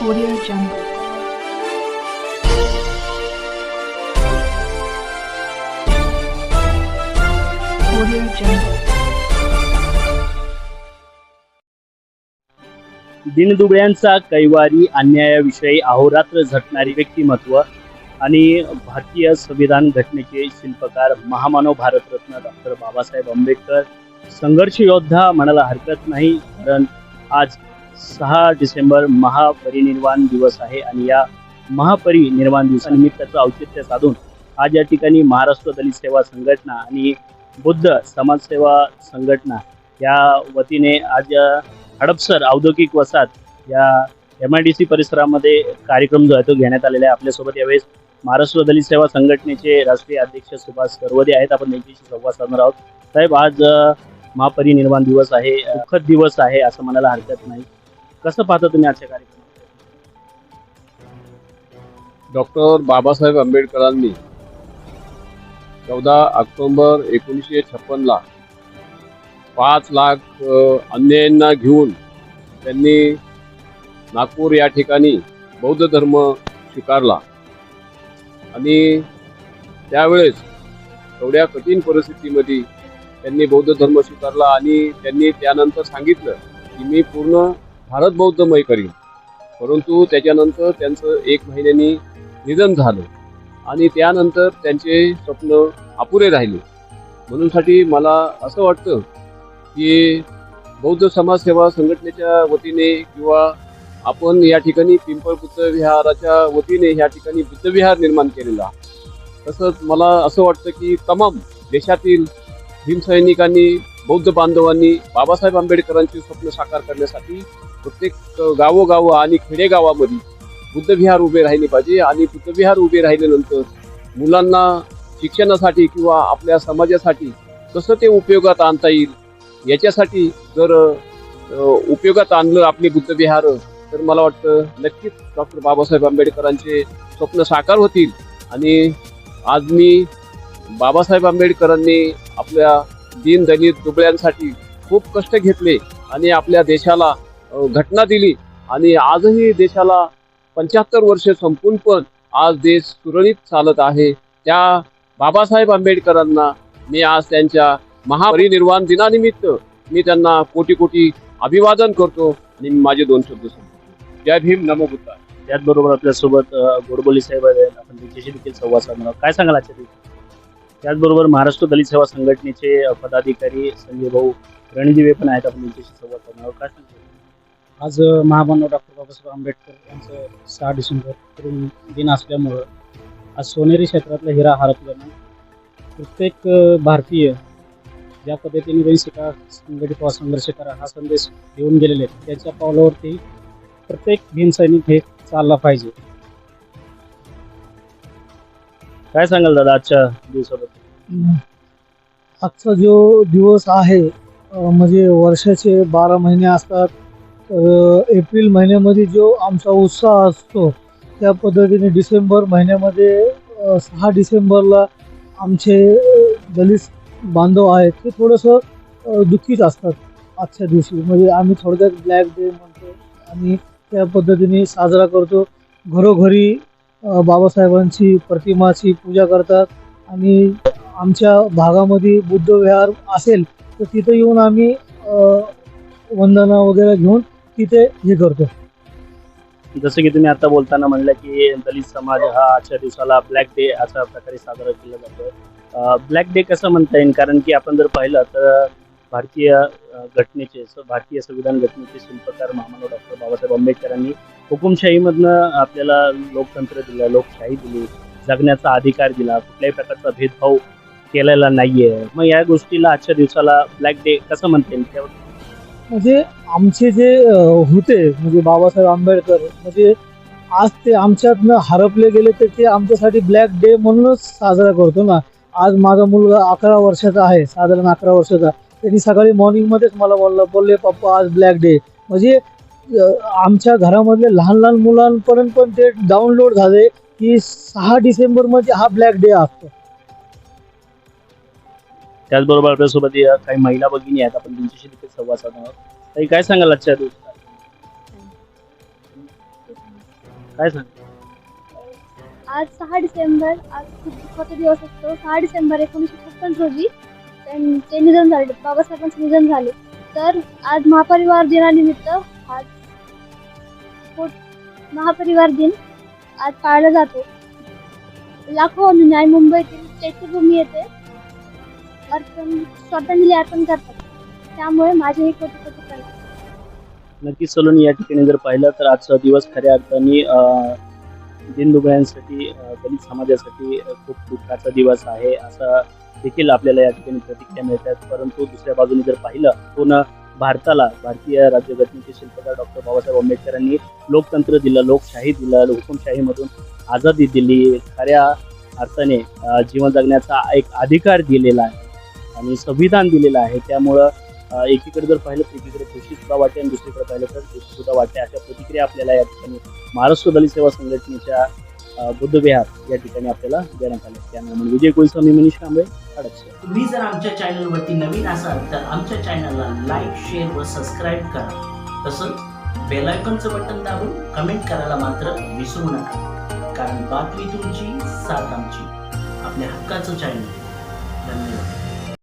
Audio Jungle. Audio Jungle. दिनदुबळ्यांचा कैवारी अन्यायाविषयी अहोरात्र झटणारी व्यक्तिमत्व आणि भारतीय संविधान घटनेचे शिल्पकार महामानव भारतरत्न डॉक्टर बाबासाहेब आंबेडकर संघर्ष योद्धा म्हणायला हरकत नाही कारण आज सहा डिसेंबर महापरिनिर्वाण दिवस आहे आणि या महापरिनिर्वाण दिवसानिमित्ताचं औचित्य साधून आज या ठिकाणी महाराष्ट्र दलित सेवा संघटना आणि बुद्ध समाजसेवा संघटना या वतीने आज हडपसर औद्योगिक वसाहत या एम आय डी सी परिसरामध्ये कार्यक्रम जो आहे तो घेण्यात आलेला आहे. आपल्यासोबत यावेळेस महाराष्ट्र दलित सेवा संघटनेचे राष्ट्रीय अध्यक्ष सुभाष सरवदे आहेत. आपण त्यांच्याशी संवाद साधणार आहोत. साहेब आज महापरिनिर्वाण दिवस आहे. दुःखद दिवस आहे असं म्हणायला हरकत नाही. कसं पाहता तुम्ही आजच्या कार्यक्रमात? डॉक्टर बाबासाहेब आंबेडकरांनी चौदा ऑक्टोबर एकोणीसशे छप्पनला पाच लाख अन्यायांना घेऊन त्यांनी नागपूर या ठिकाणी बौद्ध धर्म स्वीकारला. आणि त्यावेळेस एवढ्या कठीण परिस्थितीमध्ये त्यांनी बौद्ध धर्म स्वीकारला आणि त्यांनी त्यानंतर सांगितलं की मी पूर्ण भारत बौद्धमय करीन. परंतु त्याच्यानंतर त्यांचं एक महिन्यानी निधन झालं. आणि त्यानंतर त्यांचे स्वप्न अपुरे राहिले. म्हणूनसाठी मला असं वाटतं की बौद्ध समाजसेवा संघटनेच्या वतीने किंवा आपण या ठिकाणी पिंपळ बुद्ध विहाराच्या वतीने या ठिकाणी बुद्ध विहार निर्माण केलेला तसंच मला असं वाटतं की तमाम देशातील भीमसैनिकांनी बौद्ध बांधवांनी बाबासाहेब आंबेडकरांची स्वप्न साकार करण्यासाठी प्रत्येक गावोगावं आणि खेडेगावामध्ये बुद्धविहार उभे राहिले पाहिजे आणि बुद्धविहार उभे राहिल्यानंतर मुलांना शिक्षणासाठी किंवा आपल्या समाजासाठी कसं ते उपयोगात आणता येईल याच्यासाठी जर उपयोगात आणलं आपली बुद्धविहार तर मला वाटतं नक्कीच डॉक्टर बाबासाहेब आंबेडकरांचे स्वप्न साकार होतील आणि आज मी बाबासाहेब आंबेडकरांनी आपल्या दीनदलित दुबळ्यांसाठी खूप कष्ट घेतले आणि आपल्या देशाला घटना दिली आणि आजही देशाला पंच्याहत्तर वर्ष संपून पण आज देश सुरळीत चालत आहे. त्या बाबासाहेब आंबेडकरांना मी आज त्यांच्या महापरिनिर्वाण दिनानिमित्त मी त्यांना कोटी कोटी अभिवादन करतो आणि माझे दोन शब्द सांगतो. जय भीम नमो बुद्धा त्याचबरोबर आपल्यासोबत गोडबोली साहेब आहेत. आपण त्यांच्याशी देखील संवाद साधणार काय सांगाल आजच्या दिवशी? त्याचबरोबर महाराष्ट्र दलित सेवा संघटनेचे पदाधिकारी संजय भाऊ रणदिवे पण आहेत. आपण त्यांच्याशी संवाद साधणार काय सांगतो आज महामानव डॉक्टर बाबासाहेब आंबेडकर यांचं सहा डिसेंबर तरुण दिन असल्यामुळं आज सोनेरी क्षेत्रातला हिरा हरपल्यानं प्रत्येक भारतीय ज्या पद्धतीने त्यांनी शिका संघटित व्हा संघर्ष करा हा संदेश देऊन गेलेले आहेत. त्याच्या पावलावरती प्रत्येक भीमसैनिक हे चालला पाहिजे. काय सांगाल दादा आजच्या दिवसाबद्दल? आजचा जो दिवस आहे म्हणजे वर्षाचे बारा महिने असतात. एप्रिल महिन्यामध्ये जो आमचा उत्साह असतो त्या पद्धतीने डिसेंबर महिन्यामध्ये सहा डिसेंबरला आमचे दलित बांधव आहेत ते थोडंसं दुःखीच असतात आजच्या दिवशी. म्हणजे आम्ही थोडक्यात ब्लॅक डे म्हणतो आणि त्या पद्धतीने साजरा करतो. घरोघरी बाबासाहेबांची प्रतिमाची पूजा करतात आणि आमच्या भागामध्ये बुद्धविहार असेल तर तिथं येऊन आम्ही वंदना वगैरे घेऊन तिथे हे करतो. जसं की तुम्ही आता बोलताना म्हणलं की दलित समाज हा आजच्या दिवसाला ब्लॅक डे अशा प्रकारे साजरा केला जातो. ब्लॅक डे कसं म्हणता येईल? कारण की आपण जर पाहिलं तर भारतीय घटनेचे भारतीय संविधान घटनेचे शिल्पकार महामानव डॉक्टर बाबासाहेब आंबेडकरांनी हुकुमशाहीमधनं आपल्याला लोकतंत्र दिलं लोकशाही दिली जगण्याचा अधिकार दिला कुठल्याही प्रकारचा भेदभाव केलेला नाहीये. मग या गोष्टीला आजच्या दिवसाला ब्लॅक डे कसं म्हणता येईल? त्यावर म्हणजे आमचे जे होते म्हणजे बाबासाहेब आंबेडकर म्हणजे आज ते आमच्यातनं हरपले गेले तर ते आमच्यासाठी ब्लॅक डे म्हणूनच साजरा करतो ना. आज माझा मुलगा अकरा वर्षाचा आहे साधारण अकरा वर्षाचा. त्यांनी सकाळी मॉर्निंगमध्येच मला बोललं बोलले पप्पा आज ब्लॅक डे म्हणजे आमच्या घरामधले लहान लहान मुलांपर्यंत पण ते डाउनलोड झाले की सहा डिसेंबरमध्ये हा ब्लॅक डे असतो. त्याचबरोबर आपल्यासोबत या काही महिला भगिनी आहेत. आपण त्यांच्याशी देखील संवाद साधणार आहोत. ताई, काय सांगाल आजच्या दिवसात? काय सांग आज सहा डिसेंबर आज खूप दुःखाचा दिवस असतो. सहा डिसेंबर एकोणीसशे छप्पन रोजी त्यांचे निधन झाले. बाबासाहेबांचे निधन झाले. तर आज महापरिवार दिनानिमित्त आज पोट- महापरिवार दिन आज पाळला जातो. लाखो अनुयायी मुंबईतील चैत्यभूमी येथे अर्पण श्रद्धांजली अर्पण करतात. त्यामुळे माझे हे कौतुक कोटी नक्कीच सलून या ठिकाणी जर पाहिलं तर आजचा दिवस खऱ्या अर्थाने दिनदुबळ्यांसाठी दलित समाजासाठी खूप दुःखाचा दिवस आहे असा देखील आपल्याला या ठिकाणी प्रतिक्रिया मिळतात. परंतु दुसऱ्या बाजूने जर पाहिलं पूर्ण भारताला भारतीय राज्यघटनेचे शिल्पकार डॉक्टर बाबासाहेब आंबेडकरांनी लोकतंत्र दिलं लोकशाही दिलं हुकुमशाहीमधून आझादी दिली खऱ्या अर्थाने जीवन जगण्याचा एक अधिकार दिलेला आहे. आणि संविधान दिलेलं आहे. त्यामुळं एकीकडे जर पाहिलं तर एकीकडे खुशी सुद्धा वाटते आणि दुसरीकडे पाहिलं तर दुःख सुद्धा वाटते अशा प्रतिक्रिया आपल्याला या ठिकाणी महाराष्ट्र दलित सेवा संघटनेच्या बुद्धविहार या ठिकाणी आपल्याला देण्यात आले. त्यामुळे म्हणजे विजय कोळसा मनीष कांबळे खडकसर तुम्ही जर आमच्या चॅनलवरती नवीन असाल तर आमच्या चॅनलला लाईक शेअर व सबस्क्राईब करा. तसंच बेलायकॉनचं बटन दाबून कमेंट करायला मात्र विसरू नका. कारण बातमी तुमची साथ आमची. आपल्या हक्काचं चॅनल